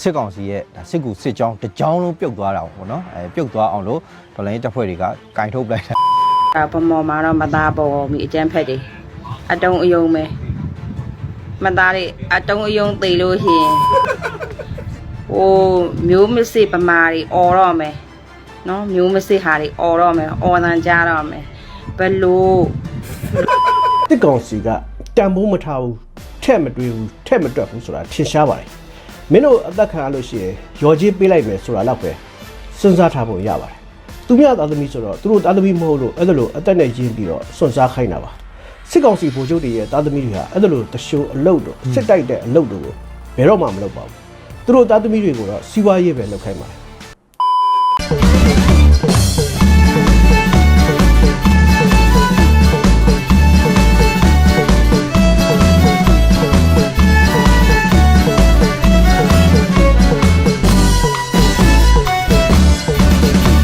စစ်ကောင်စီရဲ့ဒါစစ်ကူစစ်ကြောင်းတစ်ကြောင်းလုံးပြုတ်သွားတာပေါ့နော်အဲပြုတ်သွားအောင်လို့ဒေါ်လာရေးတပ်ဖွဲ့တွေကကင်ထုတ်ပလိုက်တာဒါပမော်မှာတော့မသားပေါ်မိအကျန်းဖက်တယ်အတုံးအယုံပဲမသားတွေအတုံးအယုံသိလို့ရှင်ဟိုမျိုးမစစ်ပမာတွေအော်တော့မယ်နော်မျိုးမစစ်ဟာတွေအော်တော့မယ်အော်တန်ကြတော့မယ်ဘလို့တစ်ကောင်စီကတံပိုးမထားဘူးထက်မတွေးဘူးထက်မတွက်ဘူးဆိုတာထင်ရှားပါတယ် မင်းတို့အသက်ခံရလို့ရှိရင်ရော်ကြီးပေးလိုက်မယ်ဆိုတာတော့ပဲစဉ်းစားထားဖို့ရပါတယ်သူများသားသမီးဆိုတော့သူတို့သားသမီးမဟုတ်လို့အဲ့ဒါလိုအသက်နဲ့ရင်းပြီးတော့စွန့်စားခိုင်းတာပါစစ်ကောင်စီဗိုလ်ချုပ်တွေရဲ့သားသမီးတွေဟာအဲ့ဒါလိုတရှိုးအလုတ်တော့စစ်တိုက်တဲ့အလုတ်တို့ကိုဘယ်တော့မှမလုပ်ပါဘူးသူတို့သားသမီးတွေကိုတော့စီးပွားရေးပဲလုပ်ခိုင်းပါတယ်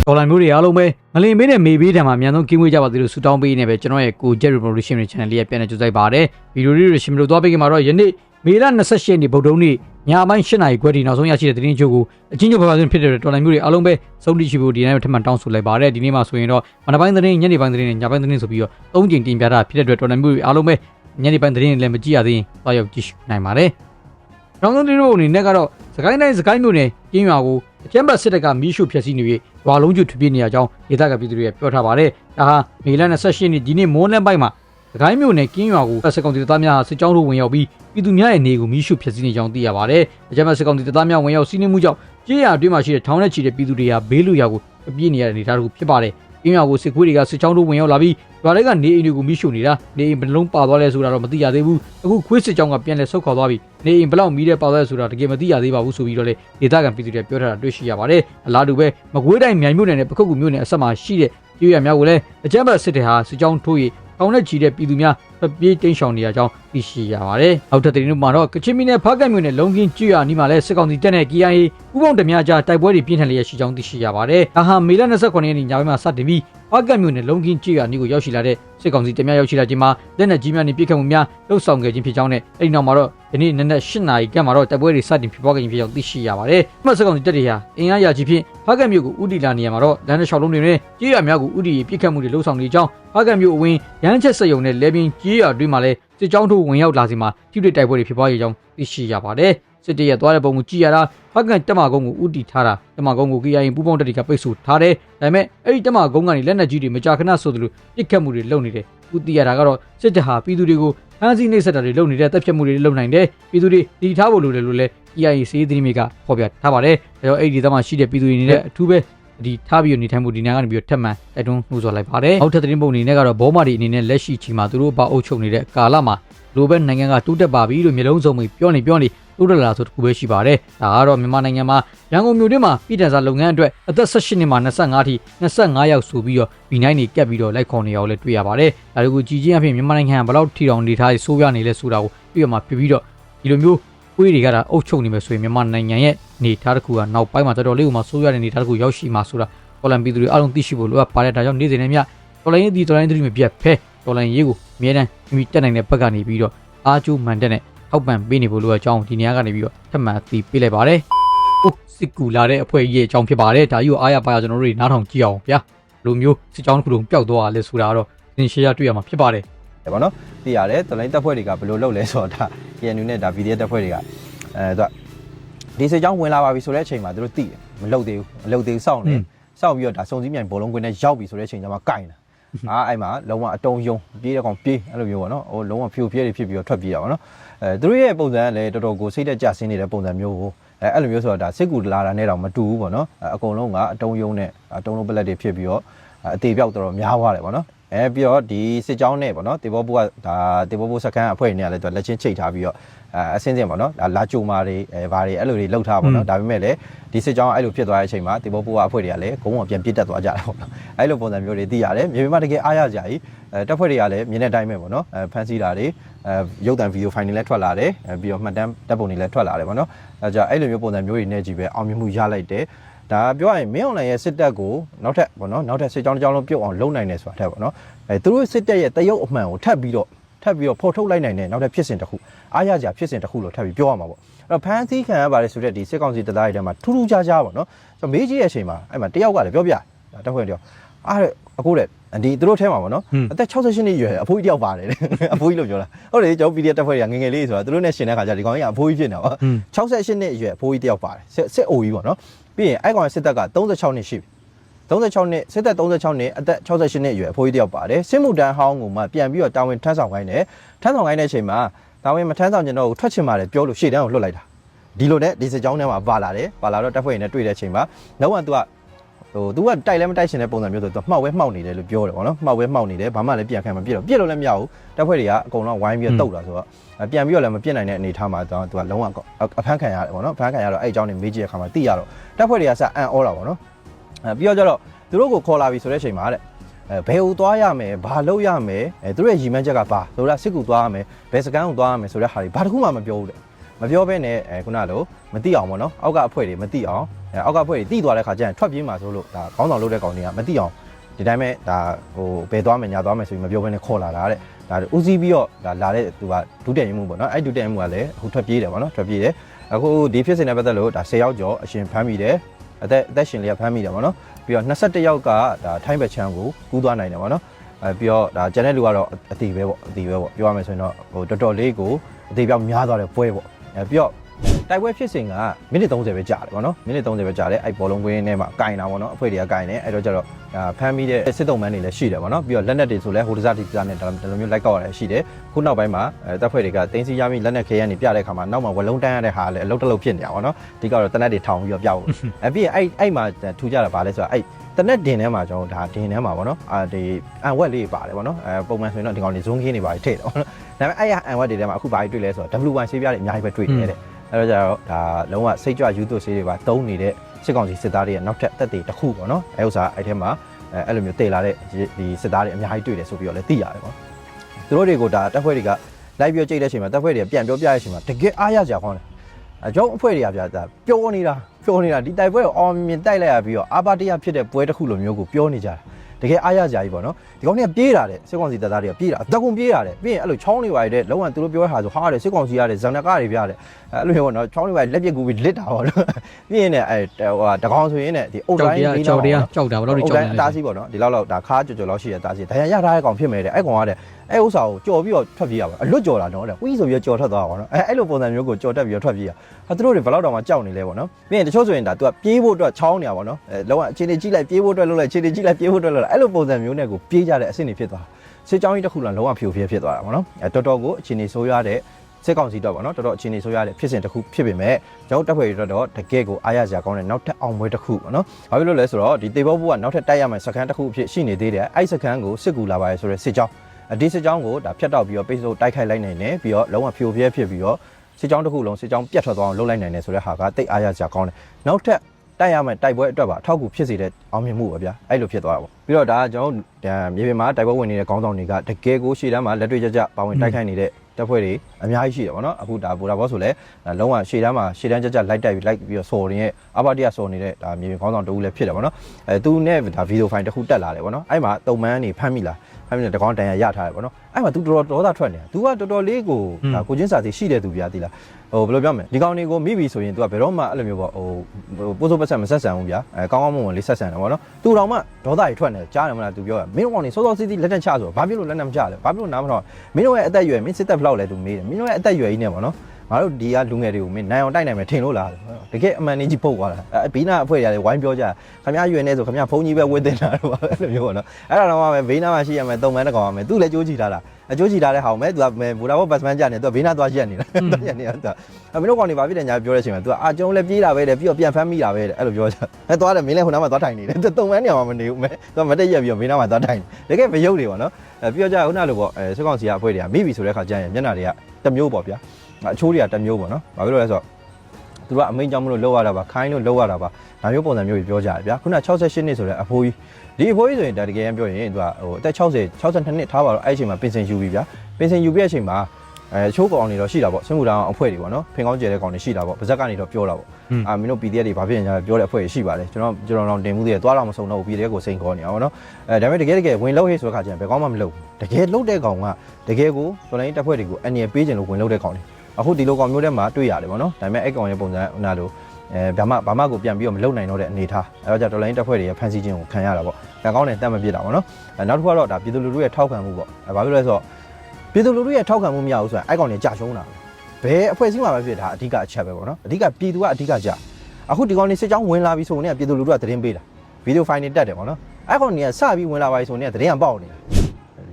ဒေါ်လာမျိုးတွေအားလုံးပဲငလင်မေးနဲ့မေဘေးတံမှာအများဆုံးကင်းဝေးကြပါသေးလို့ဆုတောင်းပေးနေပဲကျွန်တော်ရဲ့ကို Jet Revolution Channel လေးရဲ့ပြန်နေကြိုးစားပါတယ်ဗီဒီယိုလေးတွေရှင်မလို့သွားပေးခင်မှာတော့ယနေ့မေလ28ရက်နေ့ဗုဒ္ဓနေ့ညပိုင်း8နာရီခွဲဒီနောက်ဆုံးရရှိတဲ့သတင်းချို့ကိုအချင်းချင်းဖပါစဉ်ဖြစ်တဲ့ဒေါ်လာမျိုးတွေအားလုံးပဲစုံတိရှိဖို့ဒီနေ့ထပ်မံတောင်းဆိုလိုက်ပါတယ်ဒီနေ့မှာဆိုရင်တော့မနက်ပိုင်းသတင်းညနေပိုင်းသတင်းနဲ့ညပိုင်းသတင်းဆိုပြီးတော့သုံးကြိမ်တင်ပြတာဖြစ်တဲ့အတွက်ဒေါ်လာမျိုးတွေအားလုံးပဲညနေပိုင်းသတင်းတွေလည်းမကြည့်ရသေးရင်သွားရောက်ကြည့်ရှုနိုင်ပါတယ်နောက်ဆုံးသတင်းတို့အနေနဲ့ကတော့ စကိုင်းတိုင်းစကိုင်းမြို့နယ်ကျင်းရွာကိုအကျမ်းပတ်စစ်တပ်ကမီးရှို့ဖျက်ဆီးနေပြီးရွာလုံးကျွထွပြေးနေရကြောင်းဒေသခံပြည်သူတွေကပြောထားပါတယ်။ဒါဟာမေလ28ရက်နေ့ဒီနေ့မိုးလင်းပိုင်းမှာစကိုင်းမြို့နယ်ကင်းရွာကိုစစ်ကောင်စီတပ်သားများစစ်ကြောင်းတို့ဝင်ရောက်ပြီးပြည်သူများရဲ့နေကိုမီးရှို့ဖျက်ဆီးနေကြောင်းသိရပါတယ်။အကြမ်းဖက်စစ်ကောင်စီတပ်သားများဝင်ရောက်စီးနင်းမှုကြောင့်ကြေးရအတွင်းမှာရှိတဲ့ထောင်နဲ့ချီတဲ့ပြည်သူတွေဟာဘေးလွတ်ရာကိုပြေးနေရတဲ့အနေအထားတစ်ခုဖြစ်ပါတယ်။ကင်းရွာကိုစစ်ခွေးတွေကစစ်ကြောင်းတို့ဝင်ရောက်လာပြီးရွာတွေကနေအိမ်တွေကိုမီးရှို့နေတာနေအိမ်ဘယ်လုံးပါသွားလဲဆိုတာတော့မသိရသေးဘူး။အခုခွေးစစ်ကြောင်းကပြန်လဲဆုတ်ခွာသွားပြီး နေအိမ်ဘယ်လောက်မီးတဲ့ပါသွားလဲဆိုတာတကယ်မသိရသေးပါဘူးဆိုပြီးတော့လေဒေသခံပြည်သူတွေပြောထားတာတွေ့ရှိရပါတယ်။အလားတူပဲမကွေးတိုင်းမြိုင်မြို့နယ်နဲ့ပခုတ်ကူမြို့နယ်အဆက်မှာရှိတဲ့ကြေးရများကိုလည်းအကြမ်းဖက်စစ်တပ်ဟာစစ်ကြောင်းထိုး၍ထောင်နဲ့ချီတဲ့ပြည်သူများဖပြေးတိမ်းရှောင်နေရကြောင်းသိရှိရပါတယ်။နောက်ထပ်သတင်းတွေမှာတော့ကချင်ပြည်နယ်ဖားကတ်မြို့နယ်လုံကင်းကျွရနီမှာလည်းစစ်ကောင်စီတပ်နဲ့ KIA ဥပုံတများကြားတိုက်ပွဲတွေပြင်းထန်လျက်ရှိကြောင်းသိရှိရပါတယ်။ဒါဟာမေလ29ရက်နေ့ညပိုင်းမှာစတင်ပြီးဖားကတ်မြို့နယ်လုံကင်းကျွရနီကိုရောက်ရှိလာတဲ့ စစ်ကောင်စီတပ်များရောက်ရှိလာခြင်းမှာလက်နက်ကြီးများနဲ့ပြစ်ခတ်မှုများလှုပ်ဆောင်ခဲ့ခြင်းဖြစ်ကြောင်းနဲ့အဲဒီနောက်မှာတော့ဒီနေ့နနက်၈နာရီကမှာတော့တိုက်ပွဲတွေစတင်ဖြစ်ပွားခဲ့ခြင်းဖြစ်ကြောင်းသိရှိရပါတယ်။မှတ်စစ်ကောင်စီတပ်တွေဟာအင်အားရကြီးဖြင့်ဖားကတ်မြို့ကိုဥတီလာနေရမှာတော့လမ်းတစ်လျှောက်လုံးတွေနဲ့ကြေးရများကိုဥတီပြစ်ခတ်မှုတွေလှုပ်ဆောင်နေကြောင်းဖားကတ်မြို့အဝင်ရမ်းချက်စက်ယုံနဲ့လဲပင်ကြေးရအတွင်းမှာလည်းစစ်ကြောင်းတို့ဝင်ရောက်လာစီမှာထိတွေ့တိုက်ပွဲတွေဖြစ်ပွားခဲ့ကြောင်းသိရှိရပါတယ်။ စစ်တပ်ရဲ့သွားတဲ့ပုံကိုကြည့်ရတာဖက်ကန်တက်မာကုန်းကိုဥတီထားတာတက်မာကုန်းကို KIA ပူးပေါင်းတပ်တွေကပိတ်ဆို့ထားတယ်ဒါပေမဲ့အဲ့ဒီတက်မာကုန်းကနေလက်နက်ကြီးတွေမကြာခဏဆိုသလိုပစ်ခတ်မှုတွေလုပ်နေတယ်ဥတီရတာကတော့စစ်တပ်ဟာပြည်သူတွေကိုဖမ်းဆီးနှိပ်စက်တာတွေလုပ်နေတဲ့တပ်ဖြတ်မှုတွေလုပ်နိုင်တယ်ပြည်သူတွေဒီထားဖို့လိုတယ်လို့လည်း KIA စေးသတင်းတွေကဖော်ပြထားပါတယ်ဒါကြောင့်အဲ့ဒီဒေသမှာရှိတဲ့ပြည်သူတွေနေတဲ့အထူးပဲဒီထားပြီးနေထိုင်မှုဒီနာကနေပြီးတော့ထက်မှန်တိုက်တွန်းနှိုးဆော်လိုက်ပါတယ်အောက်ထပ်သတင်းပုံအနေနဲ့ကတော့ဘောမာဒီအနေနဲ့လက်ရှိချိန်မှာသူတို့ဘာအုပ်ချုပ်နေတဲ့ကာလမှာလိုပဲနိုင်ငံကတိုးတက်ပါပြီလို့မျိုးလုံးစုံပြီးပြောနေပြောနေ တိုးတက်လာဆိုတခုပဲရှိပါတယ်ဒါကတော့မြန်မာနိုင်ငံမှာရန်ကုန်မြို့တွင်းမှာပြည်ထန်စာလုပ်ငန်းအတွက်အသက်18နှစ်မှ25ထိ25ယောက်ဆိုပြီးတော့ B9 နေကပ်ပြီးတော့လိုက်ခေါ်နေရအောင်လဲတွေ့ရပါတယ်ဒါတို့ကိုကြည်ချင်းအဖြစ်မြန်မာနိုင်ငံကဘယ်လောက်ထီတောင်နေထားဆိုးရနေလဲဆိုတာကိုတွေ့ရမှာဖြစ်ပြီးတော့ဒီလိုမျိုးကိုယ်တွေကတာအုပ်ချုပ်နေမယ်ဆိုရင်မြန်မာနိုင်ငံရဲ့နေထားတစ်ခုကနောက်ပိုင်းမှာတော်တော်လေးကိုမှဆိုးရတဲ့နေထားတစ်ခုရောက်ရှိမှာဆိုတာပေါ်လန်ပြည်သူတွေအားလုံးသိရှိဖို့လိုအပ်ပါတယ်ဒါကြောင့်နေ့စဉ်နဲ့မျှတော်လိုင်းရေးဒီတော်လိုင်းသတိမပြတ်ဖဲတော်လိုင်းရေးကိုအမြဲတမ်းမိမိတက်နိုင်တဲ့ဘက်ကနေပြီးတော့အားကျိုးမှန်တဲ့နဲ့ ထောက်ပံ့ပေးနေဖို့လိုအပ်ကြောင်းဒီနေရာကနေပြီးတော့ထပ်မံသိပေးလိုက်ပါတယ်။ဟိုစစ်ကူလာတဲ့အဖွဲ့ကြီးရဲ့အကြောင်းဖြစ်ပါတယ်ဒါကြီးကိုအားရပါရကျွန်တော်တို့တွေနားထောင်ကြည့်အောင်ဗျာ။လိုမျိုးစစ်ကြောင်းတစ်ခုလုံးပျောက်သွားတာလဲဆိုတာကတော့သင်ရှင်းရတွေ့ရမှာဖြစ်ပါတယ်။တယ်ပေါ့နော်သိရတယ်တော်လိုင်းတပ်ဖွဲ့တွေကဘယ်လိုလုပ်လဲဆိုတော့ဒါ KNU နဲ့ဒါ VDF တပ်ဖွဲ့တွေကအဲသူကဒီစစ်ကြောင်းဝင်လာပါပြီဆိုတဲ့အချိန်မှာသူတို့သိတယ်မလုပ်သေးဘူးမလုပ်သေးဘူးစောင့်နေစောင့်ပြီးတော့ဒါစုံစည်းမြိုင်ဘောလုံးကွင်းနဲ့ရောက်ပြီဆိုတဲ့အချိန်ကျမှကင်တာအာအဲ့မှာလုံးဝအတုံးယုံပြေးတဲ့ကောင်ပြေးအဲ့လိုမျိုးပေါ့နော်ဟိုလုံးဝဖြိုပြဲတွေဖြစ်ပြီးတော့ထွက်ပြေးတာပေါ့နော် အဲသူတို့ရဲ့ပုံစံကလည်းတော်တော်ကိုစိတ်သက်ကြဆင်းနေတဲ့ပုံစံမျိုးကိုအဲအဲ့လိုမျိုးဆိုတော့ဒါစစ်ကူလာတာနဲ့တော့မတူဘူးပေါ့နော်အကုန်လုံးကအတုံးယုံနဲ့အတုံးလုံးပလက်တွေဖြစ်ပြီးတော့အသေးပြောက်တော်တော်များသွားတယ်ပေါ့နော်အဲပြီးတော့ဒီစစ်ကြောင်းနဲ့ပေါ့နော်တေဘောဘူကဒါတေဘောဘူစကန်အဖွဲ့နေရလဲသူလက်ချင်းချိတ်ထားပြီးတော့အဲအစင်းစင်းပေါ့နော်ဒါလာကြိုမာတွေအဲဘာတွေအဲ့လိုတွေလှုပ်ထားပေါ့နော်ဒါပေမဲ့လည်းဒီစစ်ကြောင်းအဲ့လိုဖြစ်သွားတဲ့အချိန်မှာတေဘောဘူကအဖွဲ့တွေကလည်းဂုံးအောင်ပြန်ပြစ်တက်သွားကြတာပေါ့နော်အဲ့လိုပုံစံမျိုးတွေသိရတယ်မြေပြင်မှာတကယ်အားရကြကြီးအဲတပ်ဖွဲ့တွေကလည်းမြင်တဲ့အတိုင်းပဲပေါ့နော်အဲဖန်စီတာတွေ အဲရုပ်သံဗီဒီယိုဖိုင်တွေလည်းထွက်လာတယ်အဲပြီးတော့မှတ်တမ်းတပ်ပုံတွေလည်းထွက်လာတယ်ပေါ့နော်အဲကြောင့်အဲ့လိုမျိုးပုံစံမျိုးတွေနဲ့ကြီးပဲအောင်မြင်မှုရလိုက်တယ်ဒါပြောရရင်မင်းအွန်လိုင်းရဲ့စစ်တပ်ကိုနောက်ထပ်ပေါ့နော်နောက်ထပ်စစ်ကြောင်းတစ်ကြောင်းလုံးပြုတ်အောင်လုပ်နိုင်တယ်ဆိုတာတဲ့ပေါ့နော်အဲသူတို့စစ်တပ်ရဲ့တရုတ်အမှန်ကိုထပ်ပြီးတော့ထပ်ပြီးတော့ဖော်ထုတ်လိုက်နိုင်တဲ့နောက်ထပ်ဖြစ်စဉ်တစ်ခုအားရကြဖြစ်စဉ်တစ်ခုလို့ထပ်ပြီးပြောရမှာပေါ့တော့ဖမ်းဆီးခံရပါတယ်ဆိုတဲ့ဒီစစ်ကောင်စီတပ်သားတွေထဲမှာထူးထူးခြားခြားပေါ့နော်ကျွန်တော်မေးကြည့်ရဲ့အချိန်မှာအဲ့မှာတယောက်ကလည်းပြောပြဒါ တက်ဖွဲ့တယောက်အားအခုတဲ့ဒီသူတို့ထဲမှာပေါ့နော်အသက်68နှစ်အရွယ်အဖိုးကြီးတယောက်ပါတယ်တဲ့အဖိုးကြီးလို့ပြောတာဟုတ်တယ်ကျွန်တော် PDF တက်ဖွဲ့တွေကငငယ်လေးဆိုတာသူတို့နဲ့ရှင်တဲ့ခါကျဒီကောင်ကြီးကအဖိုးကြီးဖြစ်နေတာပေါ့68နှစ်အရွယ်အဖိုးကြီးတယောက်ပါတယ်စစ်စစ်အိုကြီးပေါ့နော်ပြီးရင်အဲ့ကောင်စစ်တပ်က36နှစ်ရှိပြီ36နှစ်စစ်သက်36နှစ်အသက်68နှစ်အရွယ်အဖိုးကြီးတယောက်ပါတယ်စစ်မှုတန်းဟောင်းကိုမှပြန်ပြီးတော့တာဝန်ထမ်းဆောင်ခိုင်းတယ်ထမ်းဆောင်ခိုင်းတဲ့အချိန်မှာတာဝန်မထမ်းဆောင်ကျင်တော့ဘူးထွက်ချင်ပါတယ်ပြောလို့ရှေ့တန်းကိုလွတ်လိုက်တာဒီလိုနဲ့ဒီစစ်ကြောင်းထဲမှာပါလာတယ်ပါလာတော့တပ်ဖွဲ့ရင်နဲ့တွေ့တဲ့အချိန်မှာနောက်မှ तू က ဟို तू ကတိုက်လည်းမတိုက်ရှင်တဲ့ပုံစံမျိုးဆို तू မှောက်ဝဲမှောက်နေတယ်လို့ပြောတယ်ပေါ့နော်မှောက်ဝဲမှောက်နေတယ်ဘာမှလည်းပြန်ခံမပြစ်တော့ပြစ်လို့လည်းမရဘူးတပ်ဖွဲ့တွေကအကုန်လုံးဝိုင်းပြီးတော့တုတ်တာဆိုတော့ပြန်ပြီးတော့လည်းမပြစ်နိုင်တဲ့အနေအထားမှာ तू ကလုံးဝအဖမ်းခံရတယ်ပေါ့နော်အဖမ်းခံရတော့အဲ့အကြောင်းတွေမေးကြည့်တဲ့အခါမှာသိရတော့တပ်ဖွဲ့တွေကစအံ့ဩတာပေါ့နော်အဲပြီးတော့ကျတော့ သူတို့ကိုခေါ်လာပြီဆိုတဲ့အချိန်မှာတဲ့အဲဘယ်ဟိုသွားရမယ်ဘာလုပ်ရမယ်အဲသူတို့ရဲ့ရည်မှန်းချက်ကဘာဆိုတော့စစ်ကူသွားရမယ်ဘယ်စကန်ကိုသွားရမယ်ဆိုတဲ့ဟာတွေဘာတစ်ခုမှမပြောဘူးတဲ့မပြောဘဲနဲ့အဲခုနလိုမသိအောင်ပေါ့နော်အောက်ကအဖွဲ့တွေမသိအောင် အဲအောက်ကအဖွဲ့တွေတိသွားတဲ့ခါကျရင်ထွက်ပြေးမှာဆိုလို့ဒါခေါင်းဆောင်လုပ်တဲ့ကောင်တွေကမသိအောင်ဒီတိုင်းပဲဒါဟိုဘယ်သွားမယ်ညာသွားမယ်ဆိုပြီးမပြောဘဲနဲ့ခေါ်လာတာတဲ့ဒါဦးစီးပြီးတော့ဒါလာတဲ့သူကဒုတက်ရင်မှုပေါ့နော်အဲ့ဒုတက်ရင်မှုကလည်းအခုထွက်ပြေးတယ်ပေါ့နော်ထွက်ပြေးတယ်အခုဒီဖြစ်စဉ်နဲ့ပတ်သက်လို့ဒါ10ယောက်ကျော်အရှင်ဖမ်းမိတယ်အသက်အသက်ရှင်လေးကဖမ်းမိတယ်ပေါ့နော်ပြီးတော့21ယောက်ကဒါထိုင်းဘက်ချမ်းကိုကူးသွားနိုင်တယ်ပေါ့နော်အဲပြီးတော့ဒါကျန်တဲ့လူကတော့အတီပဲပေါ့အတီပဲပေါ့ပြောရမယ်ဆိုရင်တော့ဟိုတော်တော်လေးကိုအတီပြောက်များသွားတဲ့ပွဲပေါ့အဲပြီးတော့ တိုက်ပွဲဖြစ်စဉ်ကမိနစ်30ပဲကြာတယ်ပေါ့နော်မိနစ်30ပဲကြာတယ်အဲ့ဘောလုံးကွင်းထဲမှာကင်တာပေါ့နော်အဖွဲ့တွေကကင်တယ်အဲ့တော့ကျတော့ဒါဖမ်းပြီးတဲ့စစ်တုံးမန်းတွေလည်းရှိတယ်ပေါ့နော်ပြီးတော့လက်နက်တွေဆိုလည်းဟိုတစားဒီတစားနဲ့ဒါလိုမျိုးလိုက်ကောက်ရတယ်ရှိတယ်ခုနောက်ပိုင်းမှာအဲတပ်ဖွဲ့တွေကတင်းစီရမိလက်နက်ခဲရနေပြတဲ့အခါမှာနောက်မှာဝလုံးတန်းရတဲ့ဟာလည်းအလုတ်တလုတ်ဖြစ်နေတာပေါ့နော်ဒီကတော့တနက်တွေထောင်ပြီးတော့ပြောက်အဲပြီးရင်အဲ့အဲ့မှာထူကြတာဗာလဲဆိုတော့အဲ့တနက်ဒင်ထဲမှာကျွန်တော်ဒါဒင်ထဲမှာပေါ့နော်အာဒီအန်ဝက်လေးပါတယ်ပေါ့နော်အဲပုံမှန်ဆိုရင်တော့ဒီကောင်လေးဇွန်ခင်းနေပါထည့်တယ်ပေါ့နော်ဒါပေမဲ့အဲ့ရအန်ဝက်တွေထဲမှာအခုဘာကြီးတွေ့လဲဆိုတော့ W1 ဆေးပြားတွေအများကြီးပဲတွေ့တယ်တဲ့ အဲ့တော့ကျတော့ဒါလုံးဝစိတ်ကြွယူသွဆေးတွေပါတုံးနေတဲ့စစ်ကောင်စီစစ်သားတွေရဲ့နောက်ထပ်တက်တွေတစ်ခုပေါ့နော်အဲဥစ္စာအဲ့ထဲမှာအဲအဲ့လိုမျိုးတည်လာတဲ့ဒီစစ်သားတွေအများကြီးတွေ့တယ်ဆိုပြီးတော့လည်းသိရတယ်ပေါ့သူတို့တွေကိုဒါတပ်ဖွဲ့တွေကလိုက်ပြောကြိတ်တဲ့အချိန်မှာတပ်ဖွဲ့တွေကပြန်ပြောပြတဲ့အချိန်မှာတကယ်အားရကြခေါင်းတယ်အကြောင်းအဖွဲ့တွေကပြတာပျော်နေတာပျော်နေတာဒီတိုက်ပွဲကိုအောင်မြင်တိုက်လိုက်ရပြီးတော့အာပါတရဖြစ်တဲ့ပွဲတစ်ခုလိုမျိုးကိုပြောနေကြတာ တကယ်အားရကြကြီးပေါ့နော်ဒီကောင်တွေကပြေးတာတဲ့စစ်ကောင်စီတပ်သားတွေကပြေးတာတကွန်ပြေးတာတဲ့ပြီးရင်အဲ့လိုချောင်းတွေပါတဲ့လုံးဝသူတို့ပြောတာဆိုဟာတဲ့စစ်ကောင်စီရတဲ့ဇန်နကတွေပြတဲ့အဲ့လိုမျိုးပေါ့နော်ချောင်းတွေပါလက်ပြက်ကူပြီးလစ်တာပေါ့နော်ပြီးရင်လည်းအဲဟိုတကောင်ဆိုရင်လည်းဒီအုတ်ကြောက်တိုင်းတရားလေးကြောက်တရားပေါ့နော်ကြောက်တာဘယ်လိုလဲအုတ်ကြောက်တိုင်းနေအသားစီးပေါ့နော်ဒီလောက်လောက်ဒါခါကြော်ကြော်လောက်ရှိတဲ့သားစီးဒဏ်ရာရထားတဲ့ကောင်ဖြစ်မယ်တဲ့အဲ့ကောင်ကတဲ့အဲ့ဥစ္စာကိုကြော်ပြီးတော့ထွက်ပြေးရပါအလွတ်ကြော်တာတော့တဲ့ဝီးဆိုပြီးတော့ကြော်ထွက်သွားတာပေါ့နော်အဲ့အဲ့လိုပုံစံမျိုးကိုကြော်တက်ပြီးတော့ထွက်ပြေးရဟာသူတို့တွေဘယ်လောက်တောင်မှကြောက်နေလဲပေါ့နော်ပြီးရင်တချို့ဆိုရင်ဒါ तू ကပြေးဖို့အတွက်ချောင်းနေတာပေါ့နော်အဲလောကအခြေအနေကြည့်လိုက်ပြေးဖို့အတွက်လုပ်လိုက်အခြေအနေကြည့်လိုက်ပြေးဖို့အတွက်လုပ်လိုက်အဲ့လိုပုံစံမျိုးနဲ့ကိုပြေးကြတဲ့အဆင့်တွေဖြစ်သွားစစ်ကြောင်းကြီးတစ်ခုလုံးလုံးဝဖြိုဖျက်ဖြစ်သွားတာပေါ့နော်အဲတော်တော်ကိုအခြေအနေဆိုးရတဲ့စစ်ကောင်စီတော့ပေါ့နော်တော်တော်အခြေအနေဆိုးရတဲ့ဖြစ်စဉ်တစ်ခုဖြစ်ပေမဲ့ကျွန်တော်တပ်ဖွဲ့တွေတော့တကယ်ကိုအားရစရာကောင်းတဲ့နောက်ထပ်အောင်ပွဲတစ်ခုပေါ့နော်ဘာဖြစ်လို့လဲဆိုတော့ဒီတေဘောဘူးကနောက်ထပ်တိုက်ရမယ့်စခန်းတစ်ခုအဖြစ်ရှိနေသေးတယ်အဲ့စခန်းကိုစစ်ကူလာပါရဲဆိုတဲ့စစ်ကြောင်းအ ဒီစစ်ကြောင်းကိုဒါဖျက်တောက်ပြီးတော့ပိတ်ဆို့တိုက်ခိုက်လိုက်နိုင်တယ်ပြီးတော့လုံးဝဖြိုဖျက်ဖြစ်ပြီးတော့စစ်ကြောင်းတစ်ခုလုံးစစ်ကြောင်းပြတ်ထွက်သွားအောင်လုပ်လိုက်နိုင်တယ်ဆိုတဲ့ဟာကတိတ်အားရစရာကောင်းတယ်နောက်ထပ်တိုက်ရမယ့်တိုက်ပွဲအတွက်ပါအထောက်အကူဖြစ်စေတဲ့အောင်မြင်မှုပါဗျာအဲ့လိုဖြစ်သွားတာပေါ့ပြီးတော့ဒါကကျွန်တော်တို့ဒါမြေပြင်မှာတိုက်ပွဲဝင်နေတဲ့ခေါင်းဆောင်တွေကတကယ်ကိုရှေ့တန်းမှာလက်တွေ့ကြကြပါဝင်တိုက်ခိုက်နေတဲ့တပ်ဖွဲ့တွေအများကြီးရှိတယ်ပေါ့နော်အခုဒါဘူရာဘောဆိုလဲဒါလုံးဝရှေ့တန်းမှာရှေ့တန်းကြကြလိုက်တိုက်ပြီးလိုက်ပြီးတော့စော်နေရဲ့အဘတိယစော်နေတဲ့ဒါမြေပြင်ခေါင်းဆောင်တူလည်းဖြစ်တယ်ပေါ့နော်အဲသူနဲ့ဒါဗီဒီယိုဖိုင်တစ်ခုတက်လာတယ်ပေါ့နော်အဲ့မှာတုံမန်းနေဖမ်းမိလား ဖမ်းမိတဲ့တကောင်းတန်ရရထားတယ်ပေါ့နော်အဲ့မှာ तू တော်တော်ဒေါသထွက်နေတာ तू ကတော်တော်လေးကိုဒါကိုချင်းစာစီရှိတဲ့သူပြားသီလားဟိုဘယ်လိုပြောမလဲဒီကောင်တွေကိုမိပြီဆိုရင် तू ကဘယ်တော့မှအဲ့လိုမျိုးပေါ့ဟိုပိုးစိုးပတ်ဆက်မဆက်ဆံဘူးဗျာအဲကောင်းကောင်းမွန်မွန်လေးဆက်ဆံတယ်ပေါ့နော် तू တော်မှဒေါသကြီးထွက်နေကြားတယ်မလား तू ပြောရမင်းတို့ကောင်နေစောစောစီးစီးလက်တန့်ချဆိုဘာဖြစ်လို့လက်တန့်မချလဲဘာဖြစ်လို့နားမထောင်မင်းတို့ရဲ့အသက်အရွယ်မင်းစစ်သက်ဘလောက်လဲ तू မေးတယ်မင်းတို့ရဲ့အသက်အရွယ်ကြီးနဲ့ပေါ့နော် ငါတို့ဒီကလူငယ်တွေကိုမင်းနိုင်အောင်တိုက်နိုင်မယ်ထင်လို့လားတကယ်အမှန်ကြီးပုတ်သွားတာအဲဘီနာအဖွဲ့တွေကလည်းဝိုင်းပြောကြခမရရွယ်နေဆိုခမရဖုန်းကြီးပဲဝေးတင်တာတော့အဲ့လိုမျိုးပေါ့နော်အဲ့ဒါတော့မှပဲဘေးနားမှာရှိရမယ်တုံမန်းတကောင်ရမယ်သူလည်းကြိုးကြည့်ထားတာအကျိုးကြည့်ထားတဲ့ဟောင်မဲသူကဘူလာဘောဘတ်စမန်ကြနေသူကဘေးနားသွားရက်နေတာရက်နေတာသူကမင်းတို့ကောင်တွေဘာဖြစ်တယ်ညာပြောတဲ့အချိန်မှာသူကအာကျွန်တော်လည်းပြေးတာပဲတဲ့ပြီးတော့ပြန်ဖမ်းမိတာပဲတဲ့အဲ့လိုပြောကြအဲသွားတယ်မင်းလည်းဟိုနားမှာသွားထိုင်နေတယ်သူတုံမန်းနေအောင်မနေဘူးမဲသူကမတက်ရက်ပြီးတော့ဘေးနားမှာသွားထိုင်တယ်တကယ်မရုပ်တွေပေါ့နော်အဲပြီးတော့ကြခုနလိုပေါ့အဲစစ်ကောင်စီကအဖွဲ့တွေကမိပြီဆိုတဲ့ခါကျရင်မျက်နှာတွေကတမျိုးပေါ့ဗျာ အချိုးတွေကတမျိုးပေါ့နော်ဘာဖြစ်လို့လဲဆိုတော့သူကအမိန်ကြောင့်မလို့လောက်ရတာပါခိုင်းလို့လောက်ရတာပါဒါမျိုးပုံစံမျိုးကြီးပြောကြတယ်ဗျာခုန68နှစ်ဆိုတဲ့အဖိုးကြီးဒီအဖိုးကြီးဆိုရင်ဒါတကယ်ပြောရင်သူကဟိုအသက်60 62နှစ်ထားပါတော့အဲ့အချိန်မှာပင်စင်ယူပြီဗျာပင်စင်ယူပြီးတဲ့အချိန်မှာအဲချိုးကောင်တွေတော့ရှိတာပေါ့ဆွေးမှုတောင်အဖွဲ့တွေပေါ့နော်ဖင်ကောင်းကျဲတဲ့ကောင်တွေရှိတာပေါ့ပါဇက်ကနေတော့ပြောတာပေါ့အာမင်းတို့ PDF တွေဘာဖြစ်နေကြလဲပြောတဲ့အဖွဲ့တွေရှိပါတယ်ကျွန်တော်ကျွန်တော်တော့တင်မှုတွေသွားတော့မဆုံးတော့ဘူး PDF ကိုစိန်ခေါ်နေတာပေါ့နော်အဲဒါပေမဲ့တကယ်တကယ်ဝင်လို့ဟေ့ဆိုတဲ့ခါကျရင်ဘယ်ကောင်းမှမလုပ်ဘူးတကယ်လုပ်တဲ့ကောင်ကတကယ်ကိုကျွန်တော်တို့တပ်ဖွဲ့တွေကိုအန်ရပေးခြင်းလို့ဝင်လုပ်တဲ့ကောင်တွေ အခုဒီလိုကောင်မျိုးထဲမှာတွေ့ရတယ်ပေါ့နော်ဒါပေမဲ့အဲ့ကောင်ရဲ့ပုံစံဟိုနာလိုအဲဘာမှဘာမှကိုပြန်ပြီးတော့မလုံနိုင်တော့တဲ့အနေထားအဲတော့ကြတော်လိုင်းတက်ဖွဲ့တွေရဲ့ဖန်ဆီးခြင်းကိုခံရတာပေါ့ကံကောင်းတယ်တတ်မပြစ်တာပေါ့နော်အဲနောက်တစ်ခုကတော့ဒါပြည်သူလူထုရဲ့ထောက်ခံမှုပေါ့အဲဘာဖြစ်လဲဆိုတော့ပြည်သူလူထုရဲ့ထောက်ခံမှုမရဘူးဆိုရင်အဲ့ကောင်တွေကြာရှုံးတာဘယ်အဖွဲ့အစည်းမှာပဲဖြစ်တာအဓိကအချက်ပဲပေါ့နော်အဓိကပြည်သူကအဓိကကြာအခုဒီကောင်တွေစစ်ကြောင်းဝင်လာပြီဆိုရင်ပြည်သူလူထုကသတင်းပေးတာဗီဒီယိုဖိုင်တွေတက်တယ်ပေါ့နော်အဲ့ကောင်တွေကစပြီးဝင်လာပါပြီဆိုရင်သတင်းကပေါက်နေတာ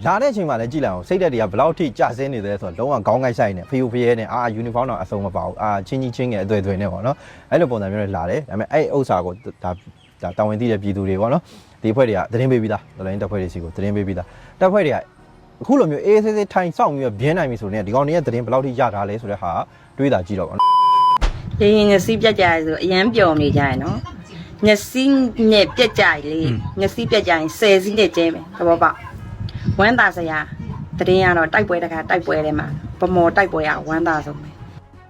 လာတဲ့အချိန်မှာလည်းကြည့်လိုက်အောင်စိတ်သက်တွေကဘယ်လောက်ထိကျဆင်းနေတယ်ဆိုတော့လုံးဝခေါင်းကိုက်ဆိုင်နေဖီယိုဖီရဲနဲ့အာယူနီဖောင်းတော့အစုံမပါဘူးအာချင်းချင်းချင်းငယ်အသွေးသွေးနဲ့ပေါ့နော်အဲ့လိုပုံစံမျိုးတွေလာတယ်ဒါပေမဲ့အဲ့ဥစ္စာကိုဒါဒါတာဝန်သိတဲ့ပြည်သူတွေပေါ့နော်ဒီဖွဲ့တွေကသတင်းပေးပြီးသားဒလိုင်းတပ်ဖွဲ့တွေစီကိုသတင်းပေးပြီးသားတပ်ဖွဲ့တွေကအခုလိုမျိုးအေးအေးဆေးဆေးထိုင်ဆောင်ပြီးတော့ဘင်းနိုင်ပြီဆိုရင်ဒီကောင်တွေရဲ့သတင်းဘယ်လောက်ထိရထားလဲဆိုတဲ့ဟာတွေးတာကြည့်တော့ပေါ့နော်ရင်းရင်ငစီပြက်ကြရဆိုအရန်ပျော်နေကြရနော်ငစီနဲ့ပြက်ကြရလေငစီပြက်ကြရင်ဆယ်စီးနဲ့ကျဲမယ်သဘောပေါက် ဝမ်းသာစရာတရင်ကတော့တိုက်ပွဲတခါတိုက်ပွဲထဲမှာပမော်တိုက်ပွဲကဝမ်းသာဆုံးပဲ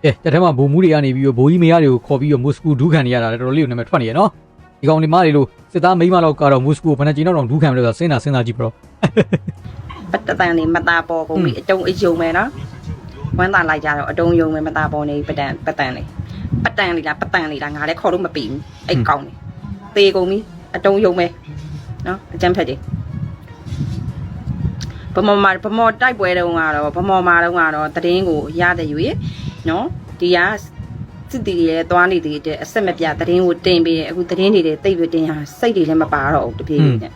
ကဲတက်ထဲမှာဘိုလ်မူတွေကနေပြီးတော့ဘိုးကြီးမရတွေကိုခေါ်ပြီးတော့မိုစကူဒူးခံနေရတာလည်းတော်တော်လေးကိုနာမည်ထွက်နေရနော်ဒီကောင်ဒီမတွေလို့စစ်သားမိန်းမလောက်ကတော့မိုစကူကိုဘယ်နှကြိမ်တော့ဒူးခံမလို့ဆိုတာစဉ်းစားစဉ်းစားကြည့်ပြတော့ပတ်တတန်လေးမသားပေါ်ကုန်ပြီအတုံးအယုံမယ်နော်ဝမ်းသာလိုက်ကြတော့အတုံးယုံမယ်မသားပေါ်နေပတန်ပတန်လေးပတန်လေးလားပတန်လေးလားငါလည်းခေါ်လို့မပြီးဘူးအဲ့ကောင်းတယ်သေကုန်ပြီအတုံးယုံမယ်နော်အကျန်းဖက်တယ် ဗမော်မာဗမော်တိုက်ပွဲတုန်းကတော့ဗမော်မာတုန်းကတော့တရင်ကိုရတယ်ယူရနော်ဒီကစစ်တီတွေလည်းသွားနေသေးတဲ့အဆက်မပြတရင်ကိုတင်ပေးတယ်အခုတရင်တွေလည်းတိတ်ပြီးတင်ရစိတ်တွေလည်းမပါတော့ဘူးတပြေးပြေးနဲ့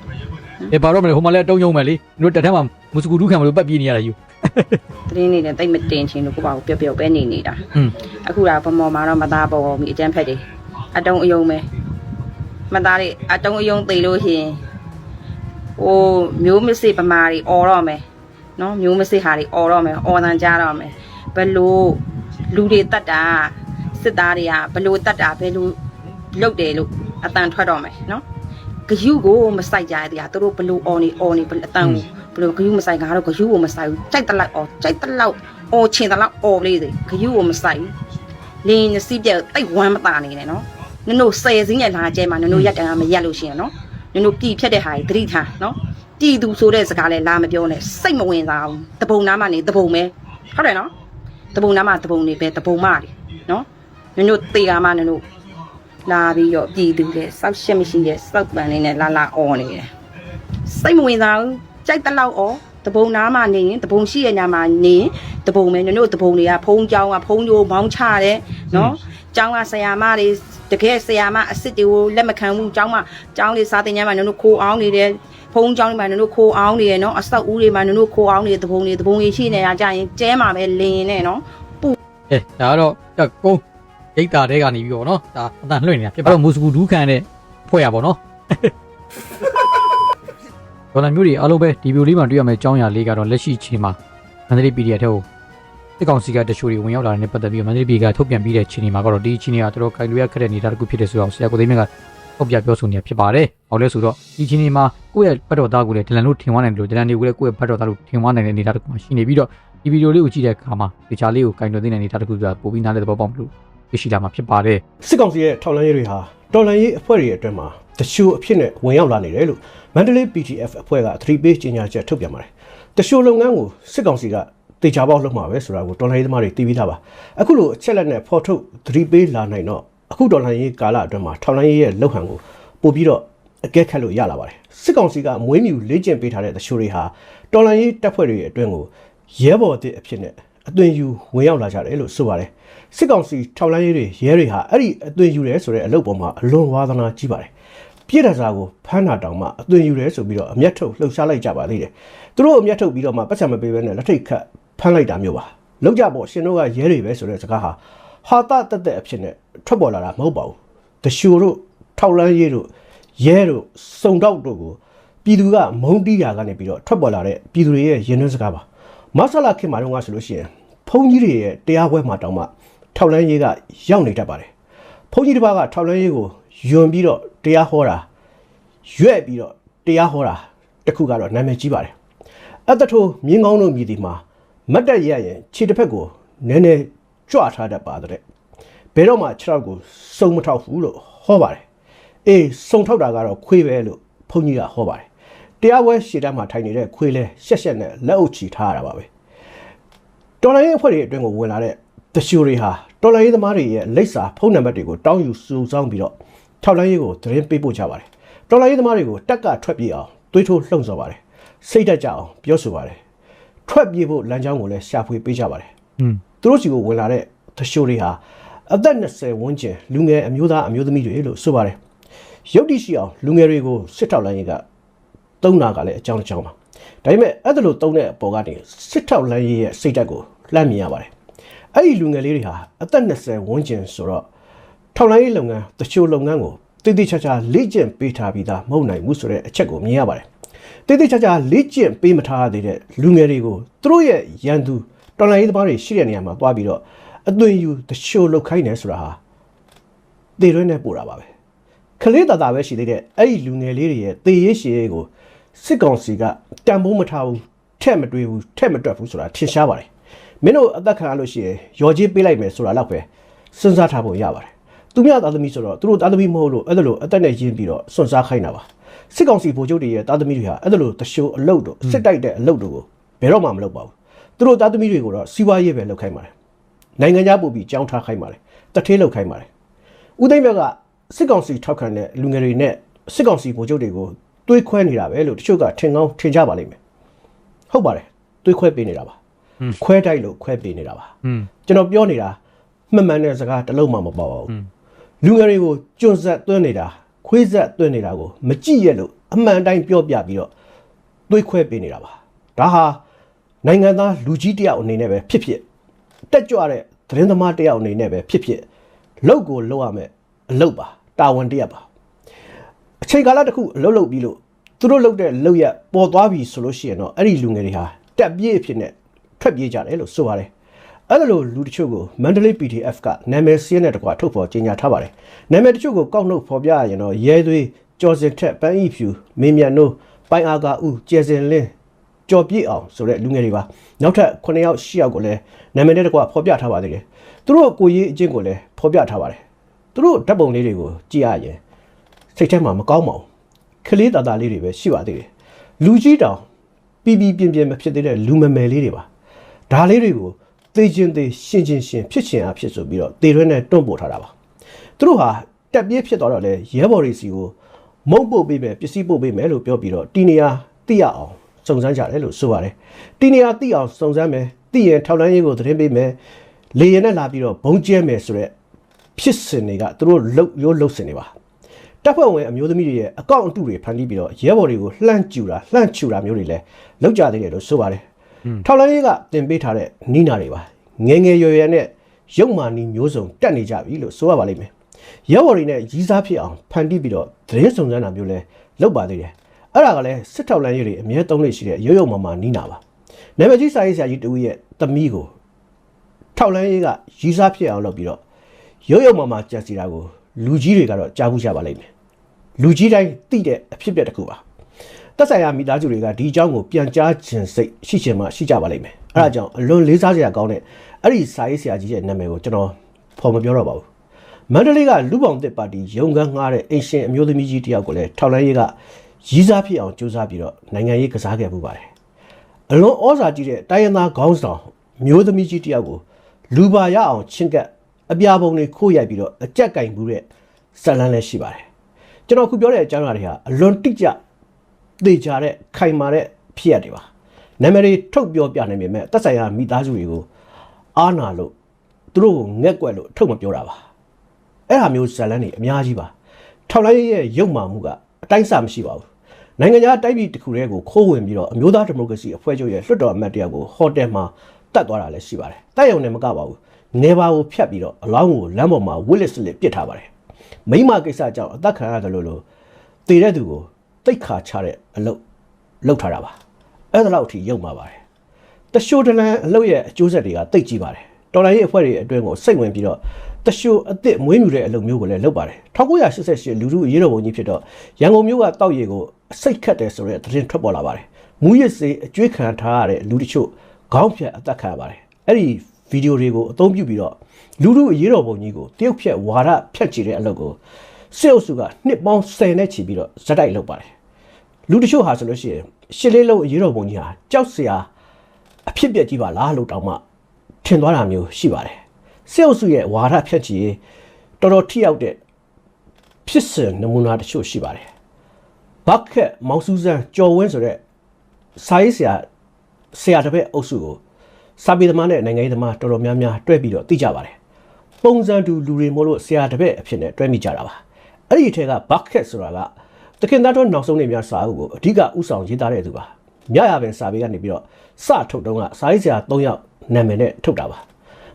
အေးဘာတော့မလဲဟိုမှာလည်းအတုံးယုံမယ်လေတို့တက်ထဲမှာမိုစကူဒူးခံမလို့ပတ်ပြေးနေရတာယူသတင်းနေတယ်တိတ်မတင်ချင်လို့ကိုပါကိုပျော့ပျော့ပဲနေနေတာဟွန်းအခုတော့ဗမော်မှာတော့မသားပေါ်ပေါ်ပြီးအကျန်းဖက်တယ်အတုံးအယုံပဲမသားတွေအတုံးအယုံသေးလို့ရှိရင် ဟိုမျိုးမစစ်ပမာတွေអော်တော့မယ်နော်မျိုးမစစ်ဟာတွေអော်တော့မယ်អော်တန်ကြတော့မယ်ဘလို့လူတွေတတ်တာစစ်သားတွေကဘလို့တတ်တာဘယ်လိုလုတ်တယ်လို့အတန်ထွက်တော့မယ်နော်ဂယုကိုမဆိုင်ကြရတဲ့သူတို့ဘလို့អော်နေអော်နေဘလို့အတန်ကိုဘလို့ဂယုမဆိုင်ကားတော့ဂယုကိုမဆိုင်ဘူးကြိုက်တလိုက်អော်ကြိုက်တလောက်អော်ချင်တလောက်អော်လေးစေဂယုကိုမဆိုင်ဘူး လင်းနစီပြက်တိတ်ဝမ်းမတာနေနဲ့နော်နင်တို့ဆယ်စင်းနဲ့လာကျဲမှာနင်တို့ရက်တန်ကမရက်လို့ရှိရင်နော် နင်တို့ပြည်ဖြတ်တဲ့ဟာကြီးသတိထားနော်ပြည်သူဆိုတဲ့စကားလဲလာမပြောနဲ့စိတ်မဝင်စားဘူးတပုံနားမှနေတပုံပဲဟုတ်တယ်နော်တပုံနားမှတပုံနေပဲတပုံမတွေနော်နင်တို့တေကာမှနင်တို့လာပြီးတော့ပြည်သူတဲ့စောက်ရှက်မရှိတဲ့စောက်ပန်လေးနဲ့လာလာអော်နေတယ်စိတ်မဝင်စားဘူးကြိုက်တလောက်អော်တပုံနားမှနေရင်တပုံရှိရဲ့ညာမှာနေရင်တပုံပဲနင်တို့တပုံတွေကဖုံးကြောင်းကဖုံးကြိုးမောင်းချတယ်နော်ကျောင်းကဆရာမတွေ တကယ်ဆရာမအစ်စ်တွေကိုလက်မခံဘူးကျောင်းမှာကျောင်းလေးစာသင်ခန်းမှာနင်တို့ခိုးအောင်နေတယ်ဖုံးကျောင်းတွေမှာနင်တို့ခိုးအောင်နေတယ်နော်အဆောက်အဦတွေမှာနင်တို့ခိုးအောင်နေတယ်တပုံတွေတပုံတွေရှိနေတာကြာရင်ကျဲမှာပဲလင်းနေနော်အဲဒါကတော့တက်ကုန်းဒိတ်တာတဲကနေပြီးတော့နော်ဒါအတန်လွှင့်နေတာဖြစ်ပါတော့မိုစကူဒူးခံတဲ့ဖွဲ့ရပါတော့ဒေါ်လာမျိုးတွေအားလုံးပဲဒီဗီဒီယိုလေးမှာတွေ့ရမယ့်အကြောင်းအရာလေးကတော့လက်ရှိအချိန်မှာမန္တလေး PDF ထဲကို စစ်ကောင်စီကတချို့တွေဝင်ရောက်လာတဲ့နဲ့ပတ်သက်ပြီးတော့မန္တလေးပြည်ကထုတ်ပြန်ပြီးတဲ့ချိန်ဒီမှာကတော့ဒီအချိန်တွေကတော်တော်ခိုင်လူရခက်တဲ့နေတာတစ်ခုဖြစ်တယ်ဆိုတော့ဆရာကိုသိမ်းမြတ်ကထုတ်ပြပြောဆိုနေတာဖြစ်ပါတယ်။ဟောလဲဆိုတော့ဒီအချိန်ဒီမှာကိုယ့်ရဲ့ဘတ်တော်သားကိုလည်းဒလန်လို့ထင်သွားနိုင်တယ်လို့ဒလန်တွေကိုလည်းကိုယ့်ရဲ့ဘတ်တော်သားလို့ထင်သွားနိုင်တဲ့နေတာတစ်ခုမှရှိနေပြီးတော့ဒီဗီဒီယိုလေးကိုကြည့်တဲ့အခါမှာဒီချာလေးကိုကင်တွယ်သိတဲ့နေတာတစ်ခုကပိုပြီးနားလည်သဘောပေါက်မလို့သိရှိလာမှာဖြစ်ပါတယ်စစ်ကောင်စီရဲ့ထောက်လှမ်းရေးတွေဟာတော်လှန်ရေးအဖွဲ့တွေအတွင်းမှာတချို့အဖြစ်နဲ့ဝင်ရောက်လာနေတယ်လို့မန္တလေး PTF အဖွဲ့ကသတိပေးကြေညာချက်ထုတ်ပြန်ပါတယ်။တချို့လုပ်ငန်းကိုစစ်ကောင်စီက တေချာပေါက်လုပ်မှာပဲဆိုတာကိုတော်လှန်ရေးသမားတွေသိပြီးသားပါ။အခုလိုအချက်လက်နဲ့ဖော်ထုတ်သတိပေးလာနိုင်တော့အခုတော်လှန်ရေးကာလအတွင်းမှာထောက်လှမ်းရေးရဲ့လုပ်ဟန်ကိုပို့ပြီးတော့အကဲခတ်လို့ရလာပါတယ်။စစ်ကောင်စီကမွေးမြူလေ့ကျင့်ပေးထားတဲ့တချို့တွေဟာတော်လှန်ရေးတပ်ဖွဲ့တွေအတွင်းကိုရဲဘော်အသစ်အဖြစ်နဲ့အသွင်ယူဝင်ရောက်လာကြတယ်လို့ဆိုပါတယ်။စစ်ကောင်စီထောက်လှမ်းရေးတွေရဲတွေဟာအဲ့ဒီအသွင်ယူတယ်ဆိုတဲ့အလုပ်ပေါ်မှာအလွန်ဝါသနာကြီးပါတယ်။ပြည်တော်စာကိုဖမ်းတာတောင်မှအသွင်ယူတယ်ဆိုပြီးတော့အမျက်ထုတ်လှုပ်ရှားလိုက်ကြပါသေးတယ်။သူတို့အမျက်ထုတ်ပြီးတော့မှပတ်စံမပေးဘဲနဲ့လက်ထိတ်ခတ် ဖမ်းလိုက်တာမျိုးပါ။လောက်ကြပေါ့ရှင်တို့ကရဲတွေပဲဆိုတဲ့စကားဟာဟာတတက်တဲ့အဖြစ်နဲ့ထွက်ပေါ်လာတာမဟုတ်ပါဘူး။တရှူတို့ထောက်လန်းရေးတို့ရဲတို့စုံတောက်တို့ကိုပြည်သူကမုန်းတီးရာကနေပြီးတော့ထွက်ပေါ်လာတဲ့ပြည်သူတွေရဲ့ရင်သွင်းစကားပါမဆလာခင်မာတော့ကဆိုလို့ရှိရင်ဘုန်းကြီးတွေရဲ့တရားပွဲမှာတောင်မှထောက်လန်းရေးကရောက်နေတတ်ပါတယ်ဘုန်းကြီးတစ်ပါးကထောက်လန်းရေးကိုယွန်ပြီးတော့တရားဟောတာရွက်ပြီးတော့တရားဟောတာတခုကတော့နာမည်ကြီးပါတယ်အတ္တထိုးမြင်းကောင်းတို့မြည်ဒီမှာ မတ်တက်ရရင်ခြေတစ်ဖက်ကိုနည်းနည်းကြွထားတတ်ပါတဲ့ဘယ်တော့မှခြေထောက်ကိုစုံမထောက်ဘူးလို့ဟောပါတယ်အေးစုံထောက်တာကတော့ခွေးပဲလို့ဘုန်းကြီးကဟောပါတယ်တရားပွဲရှေ့တန်းမှာထိုင်နေတဲ့ခွေးလဲရှက်ရှက်နဲ့လက်အုပ်ချီထားရတာပါပဲတော်လိုင်းရဲ့အဖွဲ့တွေအတွင်းကိုဝင်လာတဲ့တရှိုတွေဟာတော်လိုင်းရေးသမားတွေရဲ့လိပ်စာဖုန်းနံပါတ်တွေကိုတောင်းယူစုဆောင်းပြီးတော့ထောက်လိုင်းရေးကိုသတင်းပေးပို့ကြပါတယ်တော်လိုင်းရေးသမားတွေကိုတက်ကထွက်ပြေးအောင်တွေးထိုးလှုံ့ဆော်ပါတယ်စိတ်တက်ကြအောင်ပြောဆိုပါတယ် ထွက်ပြေးဖို့လမ်းကြောင်းကိုလည်းရှာဖွေပေးကြပါတယ်อืมသူတို့စီကိုဝင်လာတဲ့တရှိုတွေဟာအသက်20ဝန်းကျင်လူငယ်အမျိုးသားအမျိုးသမီးတွေလို့ဆိုပါတယ်ရုပ်တည်ရှိအောင်လူငယ်တွေကိုစစ်ထောက်လိုင်းရေးကတုံးတာကလည်းအကြောင်းတစ်ကြောင်းပါဒါပေမဲ့အဲ့ဒါလိုတုံးတဲ့အပေါ်ကနေစစ်ထောက်လိုင်းရေးရဲ့စိတ်ဓာတ်ကိုလှမ်းမြင်ရပါတယ်အဲ့ဒီလူငယ်လေးတွေဟာအသက်20ဝန်းကျင်ဆိုတော့ထောက်လိုင်းရေးလုပ်ငန်းတချို့လုပ်ငန်းကိုတည်တည်ချာချာလေ့ကျင့်ပေးထားပြီးသားမဟုတ်နိုင်ဘူးဆိုတဲ့အချက်ကိုမြင်ရပါတယ် တည်တည်ချာချာလေ့ကျင့်ပေးမထားသေးတဲ့လူငယ်တွေကိုသူတို့ရဲ့ရန်သူတော်လိုင်းရေးသမားတွေရှိတဲ့နေရာမှာတွားပြီးတော့အသွင်ယူတချို့လောက်ခိုင်းနေဆိုတာဟာတေရွဲနဲ့ပို့တာပါပဲကလေးတာတာပဲရှိသေးတဲ့အဲ့ဒီလူငယ်လေးတွေရဲ့သေရေးရှည်ရေးကိုစစ်ကောင်စီကတန်ဖိုးမထားဘူးထက်မတွေးဘူးထက်မတွက်ဘူးဆိုတာထင်ရှားပါတယ်မင်းတို့အသက်ခံရလို့ရှိရင်ရော်ကြီးပေးလိုက်မယ်ဆိုတာတော့ပဲစဉ်းစားထားဖို့ရပါတယ်သူများသားသမီးဆိုတော့သူတို့သားသမီးမဟုတ်လို့အဲ့ဒါလိုအသက်နဲ့ရင်းပြီးတော့စွန့်စားခိုင်းတာပါ စစ်ကောင်စီဗိုလ်ချုပ်တွေရဲ့သားသမီးတွေဟာအဲ့ဒါလိုတရှိုးအလုတ်တို့စစ်တိုက်တဲ့အလုတ်တို့ကိုဘယ်တော့မှမလုပ်ပါဘူးသူတို့သားသမီးတွေကိုတော့စီးပွားရေးပဲလုပ်ခိုင်းပါတယ်နိုင်ငံခြားပို့ပြီးကြောင်းထားခိုင်းပါတယ်တထေးလုပ်ခိုင်းပါတယ်ဦးသိန်းမြတ်ကစစ်ကောင်စီထောက်ခံတဲ့လူငယ်တွေနဲ့စစ်ကောင်စီဗိုလ်ချုပ်တွေကိုတွေးခွဲနေတာပဲလို့တချို့ကထင်ကောင်းထင်ကြပါလိမ့်မယ်ဟုတ်ပါတယ်တွေးခွဲပေးနေတာပါခွဲတိုက်လို့ခွဲပေးနေတာပါอืมကျွန်တော်ပြောနေတာမှန်မှန်တဲ့စကားတစ်လုံးမှမပေါ့ပါဘူးလူငယ်တွေကိုကျွန်းဆက်သွင်းနေတာ ခွေးဆက်သွင်းနေတာကိုမကြည့်ရလို့အမှန်တိုင်းပြောပြပြီးတော့တွေးခွဲပေးနေတာပါဒါဟာနိုင်ငံသားလူကြီးတယောက်အနေနဲ့ပဲဖြစ်ဖြစ်တက်ကြွတဲ့သတင်းသမားတယောက်အနေနဲ့ပဲဖြစ်ဖြစ်လောက်ကိုလောက်ရမယ်အလုပ်ပါတာဝန်တရက်ပါအချိန်ကာလတစ်ခုအလုပ်လုပ်ပြီးလို့သူတို့လုပ်တဲ့လုပ်ရက်ပေါ်သွားပြီဆိုလို့ရှိရင်တော့အဲ့ဒီလူငယ်တွေဟာတက်ပြေးအဖြစ်နဲ့ထွက်ပြေးကြတယ်လို့ဆိုပါတယ် အဲ့ဒါလိုလူတချို့ကိုမန္တလေး PDF ကနာမည်စင်းနဲ့တကွာထုတ်ဖော်ကြေညာထားပါတယ်နာမည်တချို့ကိုကောက်နှုတ်ဖော်ပြရရင်တော့ရဲသွေးကြော်စင်ထက်ပန်းဤဖြူမင်းမြတ်နိုးပိုင်အာကာဦးကျဲစင်လင်းကြော်ပြည့်အောင်ဆိုတဲ့လူငယ်တွေပါနောက်ထပ်9ယောက်10ယောက်ကိုလည်းနာမည်နဲ့တကွာဖော်ပြထားပါသေးတယ်သူတို့ကိုရေးအချင်းကိုလည်းဖော်ပြထားပါတယ်သူတို့ဓာတ်ပုံလေးတွေကိုကြည့်ရရင်စိတ်ထဲမှာမကောင်းပါဘူးကလေးတာတာလေးတွေပဲရှိပါသေးတယ်လူကြီးတောင်ပြီးပြီးပြင်းပြင်းမဖြစ်သေးတဲ့လူမမယ်လေးတွေပါဒါလေးတွေကို သေခြင်းသေရှင်ချင်းရှင်ဖြစ်ခြင်းအဖြစ်ဆိုပြီးတော့သေရွဲနဲ့တွန့်ပို့ထားတာပါသူတို့ဟာတက်ပြေးဖြစ်သွားတော့လေရဲဘော်တွေစီကိုမုံပို့ပေးမယ်ပစ္စည်းပို့ပေးမယ်လို့ပြောပြီးတော့တီနေယာတိရအောင်စုံစမ်းကြတယ်လို့ဆိုပါတယ်တီနေယာတိအောင်စုံစမ်းမယ်တိရင်ထောက်လန်းရေးကိုသတင်းပေးမယ်လေရင်နဲ့လာပြီးတော့ဘုံကျဲမယ်ဆိုတော့ဖြစ်စဉ်တွေကသူတို့လှုပ်ရိုးလှုပ်စင်တွေပါတပ်ဖွဲ့ဝင်အမျိုးသမီးတွေရဲ့အကောင့်အတုတွေဖန်တီးပြီးတော့ရဲဘော်တွေကိုလှမ်းကျူတာလှမ်းကျူတာမျိုးတွေလည်းလောက်ကြသေးတယ်လို့ဆိုပါတယ် ထောက်လန်းရေးကတင်ပေးထားတဲ့နီးနာတွေပါငယ်ငယ်ရွယ်ရွယ်နဲ့ရုပ်မာနီမျိုးစုံတက်နေကြပြီလို့ဆိုရပါလိမ့်မယ်ရဲဘော်တွေနဲ့ရီးစားဖြစ်အောင်ဖန်တီးပြီးတော့သတင်းစုံစမ်းတာမျိုးလည်းလုပ်ပါသေးတယ်အဲ့ဒါကလည်းစစ်ထောက်လန်းရေးတွေအမြဲသုံးလို့ရှိတဲ့ရုပ်ရုပ်မာမာနီးနာပါနာမည်ကြီးစာရေးဆရာကြီးတူရဲ့သမီးကိုထောက်လန်းရေးကရီးစားဖြစ်အောင်လုပ်ပြီးတော့ရုပ်ရုပ်မာမာကြံစီတာကိုလူကြီးတွေကတော့ကြားဘူးကြပါလိမ့်မယ်လူကြီးတိုင်းသိတဲ့အဖြစ်အပျက်တစ်ခုပါ သက်ဆိုင်ရာမိသားစုတွေကဒီအကြောင်းကိုပြန်ကြားခြင်းစိတ်ရှိချင်မှရှိကြပါလိမ့်မယ်အဲဒါကြောင့်အလွန်လေးစားစရာကောင်းတဲ့အဲ့ဒီစာရေးဆရာကြီးရဲ့နာမည်ကိုကျွန်တော်ဖော်မပြောတော့ပါဘူးမန္တလေးကလူပောင်တစ်ပါတီရုံကန်းငှားတဲ့အင်ရှင်အမျိုးသမီးကြီးတယောက်ကိုလည်းထောက်လန်းရေးကရီးစားဖြစ်အောင်ကြိုးစားပြီးတော့နိုင်ငံရေးကစားခဲ့မှုပါတယ်အလွန်ဩဇာကြီးတဲ့တိုင်းရင်းသားခေါင်းဆောင်မျိုးသမီးကြီးတယောက်ကိုလူပါရအောင်ချင်းကပ်အပြာပုံတွေခိုးရိုက်ပြီးတော့အကြက်ကင်မှုတဲ့ဇတ်လန်းလည်းရှိပါတယ်ကျွန်တော်ခုပြောတဲ့အကြောင်းအရာတွေဟာအလွန်တိကျ သေချာတဲ့ခိုင်မာတဲ့ဖြစ်ရပ်တွေပါနာမည်တွေထုတ်ပြောပြနိုင်ပေမဲ့တက်ဆိုင်ရာမိသားစုတွေကိုအာနာလို့သူတို့ကိုငက်ကွက်လို့ထုတ်မပြောတာပါအဲ့ဟာမျိုးဇတ်လန်းတွေအများကြီးပါထောက်လိုက်ရဲ့ရုပ်မာမှုကအတိုင်းအဆမရှိပါဘူးနိုင်ငံခြားတိုက်ပြည်တစ်ခုတည်းကိုခိုးဝင်ပြီးတော့အမျိုးသားဒီမိုကရေစီအဖွဲ့ချုပ်ရဲ့လွှတ်တော်အမတ်တယောက်ကိုဟိုတယ်မှာတတ်သွားတာလည်းရှိပါတယ်။တိုက်ရုံနဲ့မကပါဘူး။နေပါကိုဖြတ်ပြီးတော့အလောင်းကိုလမ်းပေါ်မှာဝစ်လက်စလက်ပစ်ထားပါတယ်။မိမကိစ္စကြောင့်အသက်ခံရတယ်လို့လို့တည်တဲ့သူကို တိတ်ခါချတဲ့အလုပ်လုပ်ထားတာပါ။အဲ့ဒါလောက်အထိရုပ်มาပါတယ်။တရှိုးတလန်အလုပ်ရဲ့အကျိုးဆက်တွေကတိတ်ကြီးပါတယ်။တော်လိုင်းရဲ့အဖွဲ့တွေအတွင်းကိုစိတ်ဝင်ပြီးတော့တရှိုးအစ်စ်မွေးမြူတဲ့အလုပ်မျိုးကိုလည်းလုပ်ပါတယ်1988လူထုအရေးတော်ပုံကြီးဖြစ်တော့ရန်ကုန်မြို့ကတောက်ရည်ကိုစိတ်ခတ်တယ်ဆိုတဲ့သတင်းထွက်ပေါ်လာပါတယ်မူရစ်စေးအကျွေးခံထားရတဲ့လူတချို့ခေါင်းဖြတ်အသက်ခံရပါတယ်အဲ့ဒီဗီဒီယိုတွေကိုအသုံးပြုပြီးတော့လူထုအရေးတော်ပုံကြီးကိုတရုတ်ဖြတ်ဝါဒဖြတ်ချီတဲ့အလုပ်ကိုစစ်အုပ်စုကနှစ်ပေါင်း10နဲ့ချီပြီးတော့ဇက်တိုက်လုပ်ပါတယ် လူတချို့ဟာဆိုလို့ရှိရင်ရှစ်လေးလုံးအရေးတော်ပုံကြီးဟာကြောက်စရာအဖြစ်ပြက်ကြီးပါလားလို့တောင်းမှထင်သွားတာမျိုးရှိပါတယ်စေအုပ်စုရဲ့ဝါဒဖြန့်ချီရေးတော်တော်ထိရောက်တဲ့ဖြစ်စဉ်နမူနာတချို့ရှိပါတယ်ဘတ်ခက်မောင်စူးစမ်းကြော်ဝင်းဆိုတဲ့စာရေးဆရာဆရာတစ်ပည့်အုပ်စုကိုစာပေသမားနဲ့နိုင်ငံရေးသမားတော်တော်များများတွဲပြီးတော့သိကြပါတယ်ပုံစံတူလူတွေမို့လို့ဆရာတစ်ပည့်အဖြစ်နဲ့တွဲမိကြတာပါအဲ့ဒီအထက်ကဘတ်ခက်ဆိုတာကတ ခင်သားတော်နောက်ဆုံးနေများစာအုပ်ကိုအဓိကဥဆောင်ရေးသားတဲ့သူပါမြရပင်စာပေကနေပြီးတော့စထုတ်တုံးကစာရေးဆရာ၃ယောက်နာမည်နဲ့ထုတ်တာပါ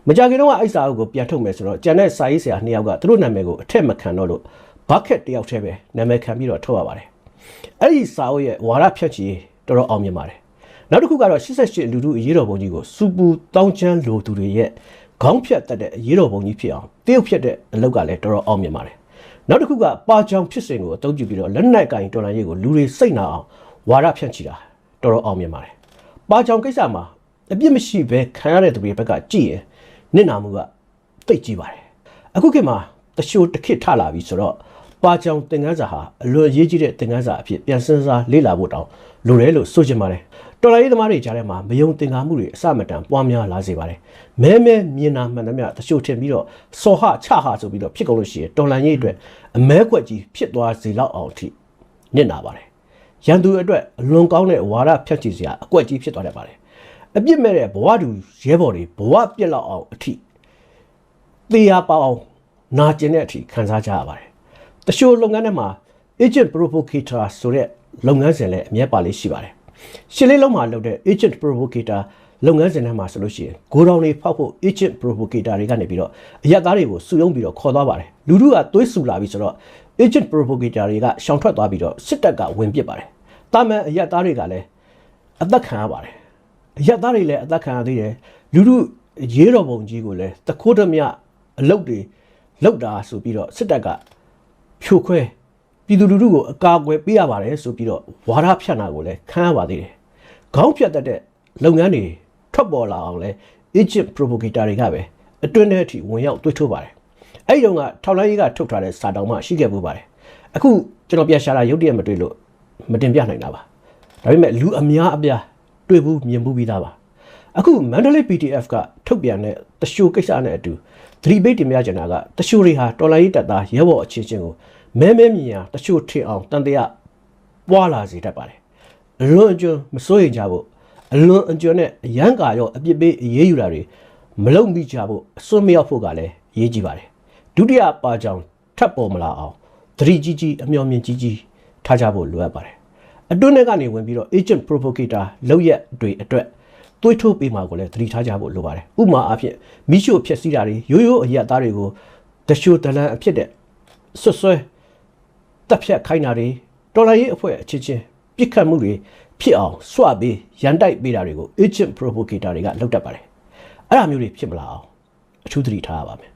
မကြခင်တော့အဲ့စာအုပ်ကိုပြန်ထုတ်မယ်ဆိုတော့ကျန်တဲ့စာရေးဆရာ၂ယောက်ကသူတို့နာမည်ကိုအထက်မခံတော့လို့ဘတ်ခက်တယောက်တည်းပဲနာမည်ခံပြီးတော့ထုတ်ရပါတယ်အဲ့ဒီစာအုပ်ရဲ့ဝါဒဖြန့်ချီတော်တော်အောင်မြင်ပါတယ်နောက်တစ်ခုကတော့88လူထုအရေးတော်ပုံကြီးကိုစူပူတောင်းချမ်းလိုသူတွေရဲ့ခေါင်းဖြတ်တတ်တဲ့အရေးတော်ပုံကြီးဖြစ်အောင်တရုတ်ဖြတ်တဲ့အလုပ်ကလည်းတော်တော်အောင်မြင်ပါတယ် နောက်တစ်ခုကပါချောင်ဖြစ်စဉ်ကိုအသုံးပြုပြီးတော့လက်နက်ကင်တော်လှန်ရေးကိုလူတွေစိတ်နာအောင်ဝါဒဖြန့်ချီတာတော်တော်အောင်မြင်ပါတယ်ပါချောင်ကိစ္စမှာအပြစ်မရှိဘဲခံရတဲ့သူတွေဘက်ကကြည့်ရင်နစ်နာမှုကတိတ်ကြီးပါတယ်အခုခေတ်မှာတချို့တစ်ခေတ်ထလာပြီဆိုတော့ပါချောင်သင်ခန်းစာဟာအလွန်အရေးကြီးတဲ့သင်ခန်းစာအဖြစ်ပြန်စဉ်းစားလေ့လာဖို့တောင်းလိုတယ်လို့ဆိုချင်ပါတယ် တော်လိုင်းရေးသမားတွေကြားထဲမှာမယုံသင်္ကာမှုတွေအစမတန်ပွားများလာစေပါတယ်မဲမဲမြင်နာမှန်သမျှတချို့ထင်ပြီးတော့စော်ဟချဟဆိုပြီးတော့ဖြစ်ကုန်လို့ရှိရင်တော်လိုင်းရေးအတွက်အမဲခွက်ကြီးဖြစ်သွားစေလောက်အောင်အထိနစ်နာပါတယ်ရန်သူအတွက်အလွန်ကောင်းတဲ့ဝါဒဖြတ်ချီစရာအကွက်ကြီးဖြစ်သွားတတ်ပါတယ်အပြစ်မဲ့တဲ့ဘဝတူရဲဘော်တွေဘဝပြက်လောက်အောင်အထိသေရပါအောင်နာကျင်တဲ့အထိခံစားကြရပါတယ်တချို့လုပ်ငန်းတွေမှာ agent provocator ဆိုတဲ့လုပ်ငန်းစဉ်လည်းအများပါလေးရှိပါတယ် ရှင်းလေးလုံးမှာလုပ်တဲ့ agent provocator လုပ်ငန်းစဉ်ထဲမှာဆိုလို့ရှိရင်ဂိုဒေါင်တွေဖောက်ဖို့ agent provocator တွေကနေပြီးတော့အရက်သားတွေကိုစုယုံပြီးတော့ခေါ်သွားပါတယ်လူထုကသွေးဆူလာပြီဆိုတော့ agent provocator တွေကရှောင်ထွက်သွားပြီးတော့စစ်တပ်ကဝင်ပစ်ပါတယ်တာမန်အရက်သားတွေကလည်းအသက်ခံရပါတယ်အရက်သားတွေလည်းအသက်ခံရသေးတယ်လူထုရေးတော်ပုံကြီးကိုလည်းတခိုးတမအလုတ်တွေလောက်တာဆိုပြီးတော့စစ်တပ်ကဖြိုခွဲ ပြည်သူလူထုကိုအကာအကွယ်ပေးရပါတယ်ဆိုပြီးတော့ဝါဒဖြန့်တာကိုလည်းခံရပါသေးတယ်။ခေါင်းဖြတ်တတ်တဲ့လုပ်ငန်းတွေထွက်ပေါ်လာအောင်လဲ Egypt provocator တွေကပဲအတွင်းထဲအထိဝင်ရောက်တွေ့ထိုးပါတယ်။အဲ့ဒီတော့ကထောက်လိုင်းကြီးကထုတ်ထားတဲ့စာတောင်မှရှိခဲ့ပူပါတယ်။အခုကျွန်တော်ပြန်ရှာတာရုပ်တရက်မတွေ့လို့မတင်ပြနိုင်တာပါ။ဒါပေမဲ့လူအများအပြားတွေ့ဘူးမြင်ဘူးပြီးသားပါ။အခု Mandalay PDF ကထုတ်ပြန်တဲ့တရှိုးကိစ္စနဲ့အတူသတိပိတ်တင်ပြချင်တာကတရှိုးတွေဟာတော်လိုင်းရေးတပ်သားရဲဘော်အချင်းချင်းကို မဲမဲမြင်ရတချို့ထင်အောင်တန်တရားပွာလာစေတတ်ပါတယ်အလွန်အကျွန်းမစိုးရိမ်ကြဖို့အလွန်အကျွန်းနဲ့အရန်ကာရောအပြစ်ပေးအရေးယူတာတွေမလုံမိကြဖို့အစွန်းမရောက်ဖို့ကလည်းအရေးကြီးပါတယ်ဒုတိယပါကြောင်ထပ်ပေါ်မလာအောင်သတိကြီးကြီးအမျော်မြင်ကြီးကြီးထားကြဖို့လိုအပ်ပါတယ်အတွင်းထဲကနေဝင်ပြီးတော့ agent provocator လောက်ရက်တွေအတွက်သွေးထိုးပေးမှာကိုလည်းသတိထားကြဖို့လိုပါတယ်ဥပမာအဖြစ်မိရှုဖြစ်စည်းတာတွေရိုးရိုးအရက်သားတွေကိုတရှိုတလန်အဖြစ်တဲ့ဆွဆွဲ တပ်ဖြတ်ခိုင်းတာတွေတော်လိုင်းရေးအဖွဲ့အချင်းချင်းပြစ်ခတ်မှုတွေဖြစ်အောင်စွပေးရန်တိုက်ပေးတာတွေကို agent provocator တွေကလုပ်တတ်ပါတယ်အဲ့ဒါမျိုးတွေဖြစ်မလာအောင်အထူးသတိထားရပါမယ်